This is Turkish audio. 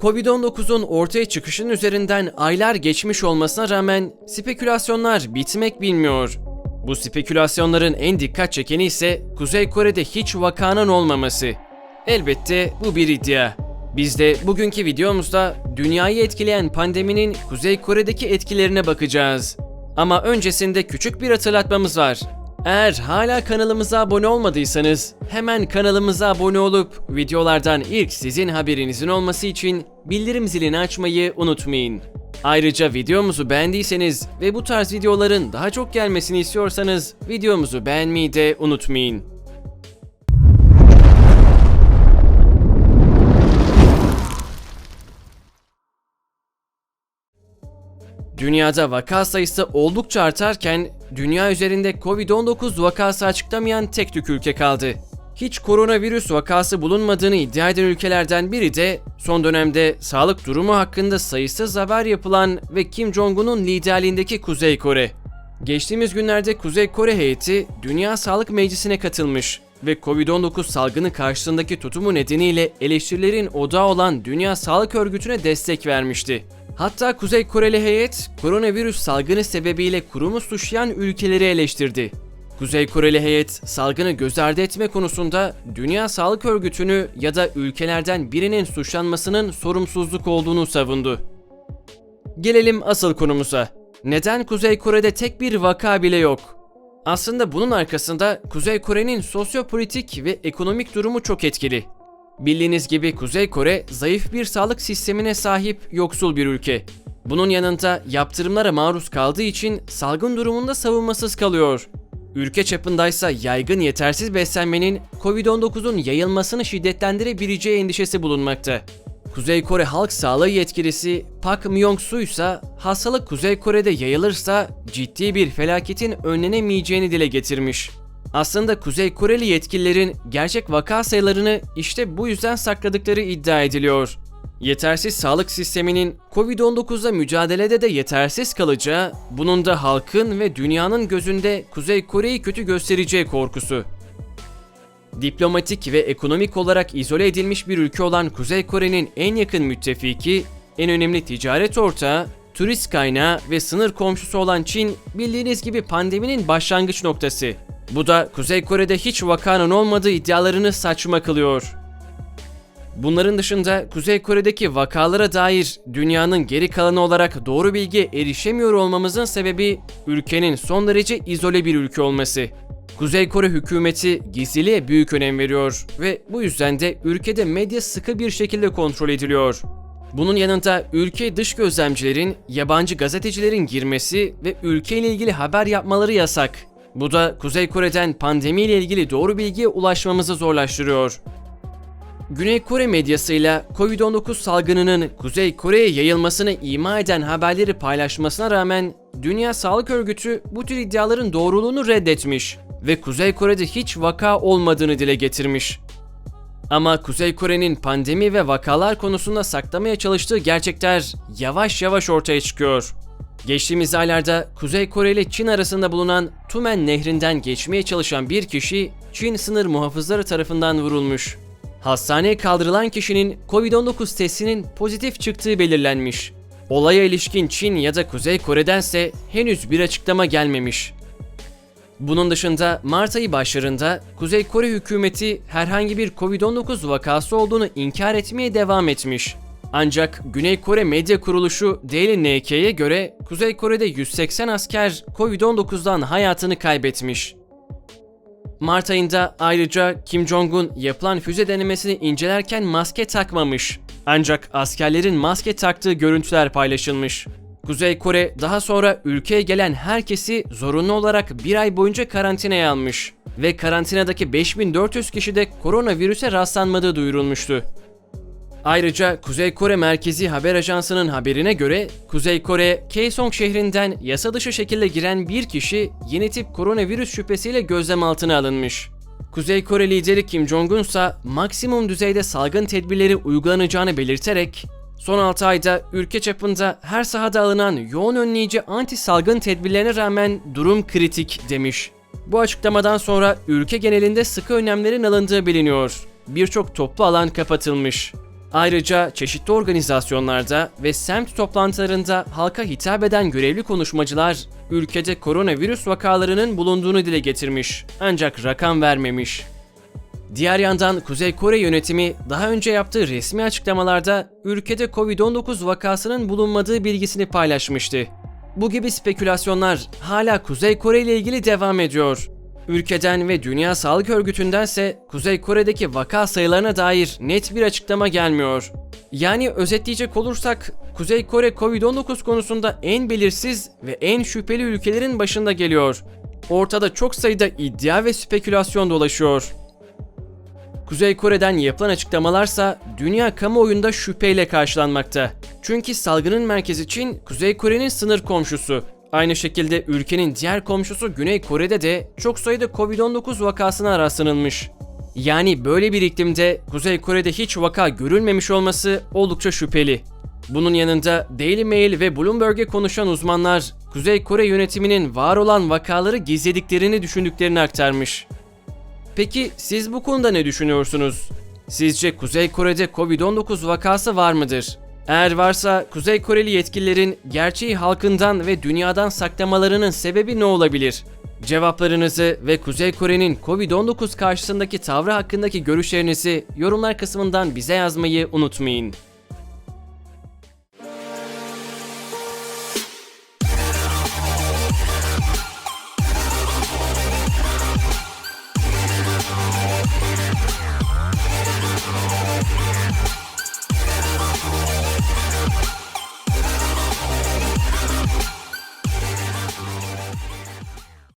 Covid-19'un ortaya çıkışının üzerinden aylar geçmiş olmasına rağmen spekülasyonlar bitmek bilmiyor. Bu spekülasyonların en dikkat çekeni ise Kuzey Kore'de hiç vakanın olmaması. Elbette bu bir iddia. Biz de bugünkü videomuzda dünyayı etkileyen pandeminin Kuzey Kore'deki etkilerine bakacağız. Ama öncesinde küçük bir hatırlatmamız var. Eğer hala kanalımıza abone olmadıysanız hemen kanalımıza abone olup videolardan ilk sizin haberinizin olması için bildirim zilini açmayı unutmayın. Ayrıca videomuzu beğendiyseniz ve bu tarz videoların daha çok gelmesini istiyorsanız videomuzu beğenmeyi de unutmayın. Dünyada vaka sayısı oldukça artarken dünya üzerinde Covid-19 vakası açıklamayan tek tük ülke kaldı. Hiç koronavirüs vakası bulunmadığını iddia eden ülkelerden biri de son dönemde sağlık durumu hakkında sayısız haber yapılan ve Kim Jong-un'un liderliğindeki Kuzey Kore. Geçtiğimiz günlerde Kuzey Kore heyeti Dünya Sağlık Meclisi'ne katılmış ve Covid-19 salgını karşısındaki tutumu nedeniyle eleştirilerin odağı olan Dünya Sağlık Örgütü'ne destek vermişti. Hatta Kuzey Koreli heyet koronavirüs salgını sebebiyle kurumu suçlayan ülkeleri eleştirdi. Kuzey Koreli heyet salgını göz ardı etme konusunda Dünya Sağlık Örgütü'nü ya da ülkelerden birinin suçlanmasının sorumsuzluk olduğunu savundu. Gelelim asıl konumuza. Neden Kuzey Kore'de tek bir vaka bile yok? Aslında bunun arkasında Kuzey Kore'nin sosyopolitik ve ekonomik durumu çok etkili. Bildiğiniz gibi Kuzey Kore zayıf bir sağlık sistemine sahip yoksul bir ülke. Bunun yanında yaptırımlara maruz kaldığı için salgın durumunda savunmasız kalıyor. Ülke çapındaysa yaygın yetersiz beslenmenin Covid-19'un yayılmasını şiddetlendirebileceği endişesi bulunmakta. Kuzey Kore Halk Sağlığı yetkilisi Park Myung-soo ise hastalık Kuzey Kore'de yayılırsa ciddi bir felaketin önlenemeyeceğini dile getirmiş. Aslında Kuzey Koreli yetkililerin gerçek vaka sayılarını işte bu yüzden sakladıkları iddia ediliyor. Yetersiz sağlık sisteminin Covid-19'la mücadelede de yetersiz kalacağı, bunun da halkın ve dünyanın gözünde Kuzey Kore'yi kötü göstereceği korkusu. Diplomatik ve ekonomik olarak izole edilmiş bir ülke olan Kuzey Kore'nin en yakın müttefiki, en önemli ticaret ortağı, turist kaynağı ve sınır komşusu olan Çin bildiğiniz gibi pandeminin başlangıç noktası. Bu da Kuzey Kore'de hiç vakanın olmadığı iddialarını saçma kılıyor. Bunların dışında Kuzey Kore'deki vakalara dair dünyanın geri kalanı olarak doğru bilgiye erişemiyor olmamızın sebebi ülkenin son derece izole bir ülke olması. Kuzey Kore hükümeti gizliliğe büyük önem veriyor ve bu yüzden de ülkede medya sıkı bir şekilde kontrol ediliyor. Bunun yanında ülke dış gözlemcilerin, yabancı gazetecilerin girmesi ve ülkeyle ilgili haber yapmaları yasak. Bu da Kuzey Kore'den pandemiyle ilgili doğru bilgiye ulaşmamızı zorlaştırıyor. Güney Kore medyasıyla Covid-19 salgınının Kuzey Kore'ye yayılmasını ima eden haberleri paylaşmasına rağmen Dünya Sağlık Örgütü bu tür iddiaların doğruluğunu reddetmiş ve Kuzey Kore'de hiç vaka olmadığını dile getirmiş. Ama Kuzey Kore'nin pandemi ve vakalar konusunda saklamaya çalıştığı gerçekler yavaş yavaş ortaya çıkıyor. Geçtiğimiz aylarda Kuzey Kore ile Çin arasında bulunan Tumen Nehri'nden geçmeye çalışan bir kişi Çin sınır muhafızları tarafından vurulmuş. Hastaneye kaldırılan kişinin Covid-19 testinin pozitif çıktığı belirlenmiş. Olaya ilişkin Çin ya da Kuzey Kore'dense henüz bir açıklama gelmemiş. Bunun dışında Mart ayı başlarında Kuzey Kore hükümeti herhangi bir Covid-19 vakası olduğunu inkar etmeye devam etmiş. Ancak Güney Kore medya kuruluşu Daily NK'ye göre Kuzey Kore'de 180 asker Covid-19'dan hayatını kaybetmiş. Mart ayında ayrıca Kim Jong-un yapılan füze denemesini incelerken maske takmamış. Ancak askerlerin maske taktığı görüntüler paylaşılmış. Kuzey Kore daha sonra ülkeye gelen herkesi zorunlu olarak bir ay boyunca karantinaya almış ve karantinadaki 5400 kişide koronavirüse rastlanmadığı duyurulmuştu. Ayrıca Kuzey Kore Merkezi Haber Ajansı'nın haberine göre Kuzey Kore, Kaesong şehrinden yasa dışı şekilde giren bir kişi yeni tip koronavirüs şüphesiyle gözlem altına alınmış. Kuzey Kore lideri Kim Jong-un ise maksimum düzeyde salgın tedbirleri uygulanacağını belirterek son 6 ayda ülke çapında her sahada alınan yoğun önleyici anti salgın tedbirlerine rağmen durum kritik demiş. Bu açıklamadan sonra ülke genelinde sıkı önlemlerin alındığı biliniyor. Birçok toplu alan kapatılmış. Ayrıca çeşitli organizasyonlarda ve semt toplantılarında halka hitap eden görevli konuşmacılar ülkede koronavirüs vakalarının bulunduğunu dile getirmiş ancak rakam vermemiş. Diğer yandan Kuzey Kore yönetimi daha önce yaptığı resmi açıklamalarda ülkede Covid-19 vakasının bulunmadığı bilgisini paylaşmıştı. Bu gibi spekülasyonlar hala Kuzey Kore ile ilgili devam ediyor. Ülkeden ve Dünya Sağlık Örgütü'ndense Kuzey Kore'deki vaka sayılarına dair net bir açıklama gelmiyor. Yani özetleyecek olursak Kuzey Kore Covid-19 konusunda en belirsiz ve en şüpheli ülkelerin başında geliyor. Ortada çok sayıda iddia ve spekülasyon dolaşıyor. Kuzey Kore'den yapılan açıklamalarsa dünya kamuoyunda şüpheyle karşılanmakta. Çünkü salgının merkezi Çin, Kuzey Kore'nin sınır komşusu. Aynı şekilde ülkenin diğer komşusu Güney Kore'de de çok sayıda Covid-19 vakasına rastlanılmış. Yani böyle bir iklimde Kuzey Kore'de hiç vaka görülmemiş olması oldukça şüpheli. Bunun yanında Daily Mail ve Bloomberg'e konuşan uzmanlar Kuzey Kore yönetiminin var olan vakaları gizlediklerini düşündüklerini aktarmış. Peki siz bu konuda ne düşünüyorsunuz? Sizce Kuzey Kore'de Covid-19 vakası var mıdır? Eğer varsa Kuzey Koreli yetkililerin gerçeği halkından ve dünyadan saklamalarının sebebi ne olabilir? Cevaplarınızı ve Kuzey Kore'nin Covid-19 karşısındaki tavrı hakkındaki görüşlerinizi yorumlar kısmından bize yazmayı unutmayın.